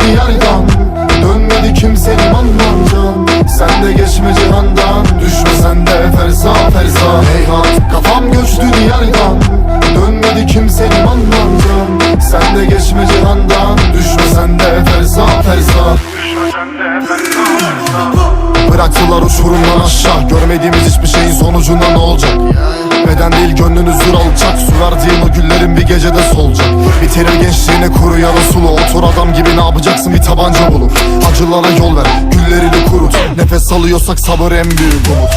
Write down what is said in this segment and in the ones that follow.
diyardan Dönmedi kimsenin anlamcan Sen de geçme cihandan. Düşme sen de ferza ferza. Heyhat kafam göçtü diyardan. Dönmedi kimsenin anlamcan Sen de geçme cihandan. Düşme sen de ferza ferza. Bıraktılar uçurumdan aşağı. Görmediğimiz hiçbir şeyin sonucunda ne olacak? Beden değil gönlünüz zür alacak Su verdiğin o güllerin bir gecede solacak Bitirir gençliğini kuru yarı sulu. Otur adam gibi ne yapacaksın? Bir tabanca bulup Acılara yol ver. Güllerini kurut. Nefes alıyorsak sabır en büyük umut.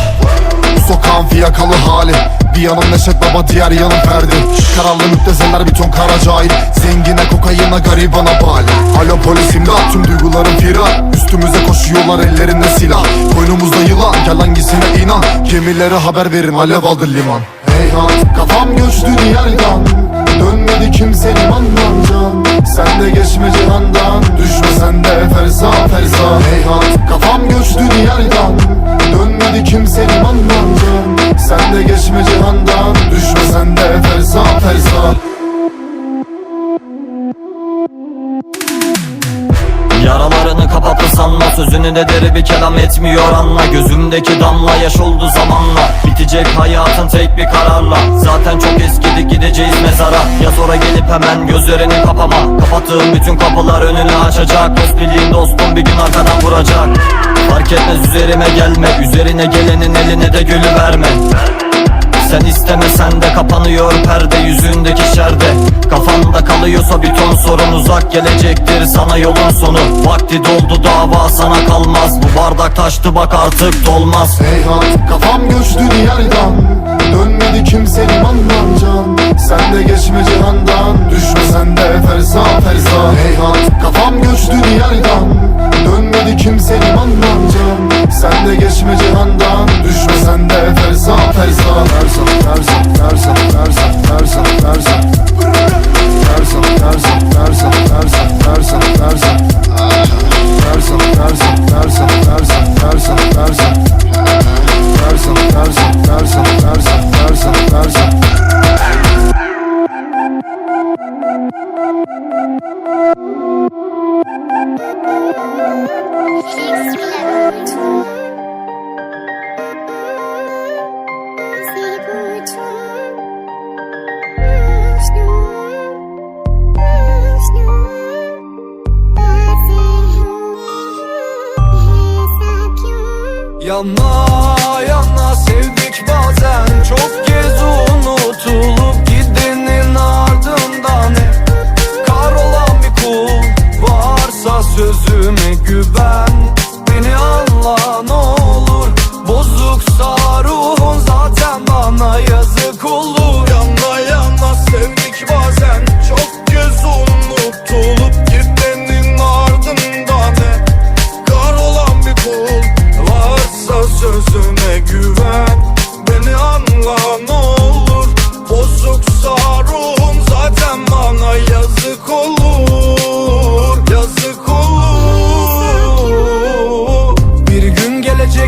Bu sokağın fiyakalı hali. Bir yanım Neşet Baba diğer yanım Ferdi. Kararlı müptezeller bir ton kara cahil. Zengine kokayına garibana bali. Alo polis imdat. Tüm duygularım firar. Üstümüze koşuyorlar ellerinde silah. Koynumuzda yılan. Gel hangisine inan? Gemilere haber verin alev aldı liman. Heyhat kafam göçtü diyardan Dönmedi kimsenin anlamcan Sen de geçme cihandan Düşme sen de ferza ferza Heyhat kafam göçtü diyardan. Dönmedi kimsenin anlamcan Sen de geçme cihandan Düşme sen de ferza ferza Yaralarını kapattı sanma Sözünü de deri bir kelam etmiyor anla. Gözümdeki damla yaş oldu zamanla. Bitecek hayatın tek bir kararla. Zaten çok eskidik gideceğiz mezara. Ya sonra gelip hemen gözlerini kapama. Kapattığım bütün kapılar önünü açacak. Dost bildiğin dostum bir gün arkadan vuracak. Fark etmez üzerime gelme. Üzerine gelenin eline de gülü verme sen istemesen de kapanıyor perde yüzündeki şerde. Kafanda kalıyorsa bir ton sorun uzak gelecektir sana yolun sonu. Vakti doldu dava sana kalmaz. Bu bardak taştı bak artık dolmaz. Heyhat kafam göçtü diyardan. Dönmedi kimsenin anlamcan Sen de geçme cihandan. Düşme sen de ferza ferza Heyhat kafam göçtü diyardan. Dönmedi kimsenin anlamcan Sen de geçme cihandan Yana yana sevdik bazen. Çok kez unutulup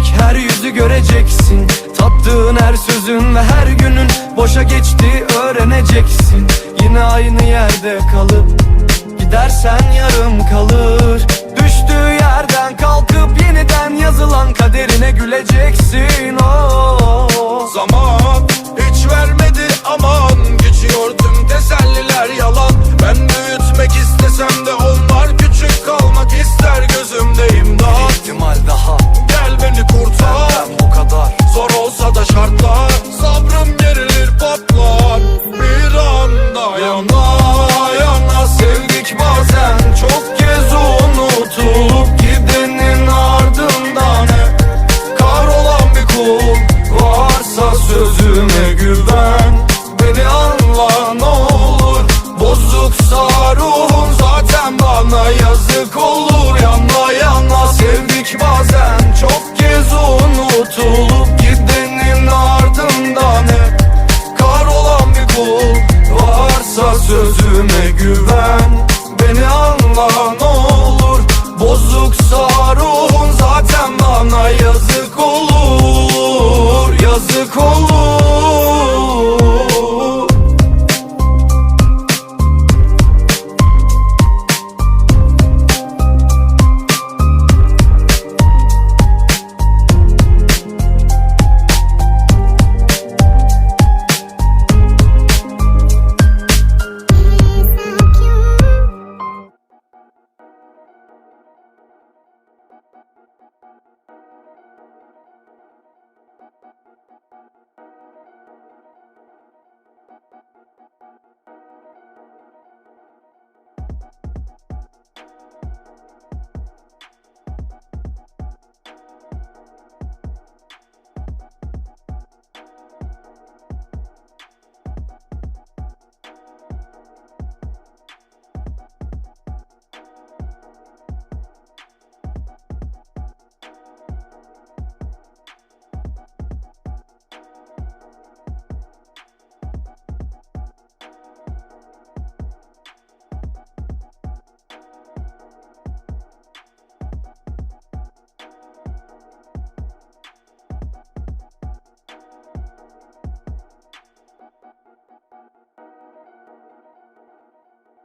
gelecek her yüzü göreceksin. Tattığın her sözün ve her günün boşa geçti öğreneceksin. Yine aynı yerde kalıp Gidersen yarım kalır. Düştüğü yerden kalkıp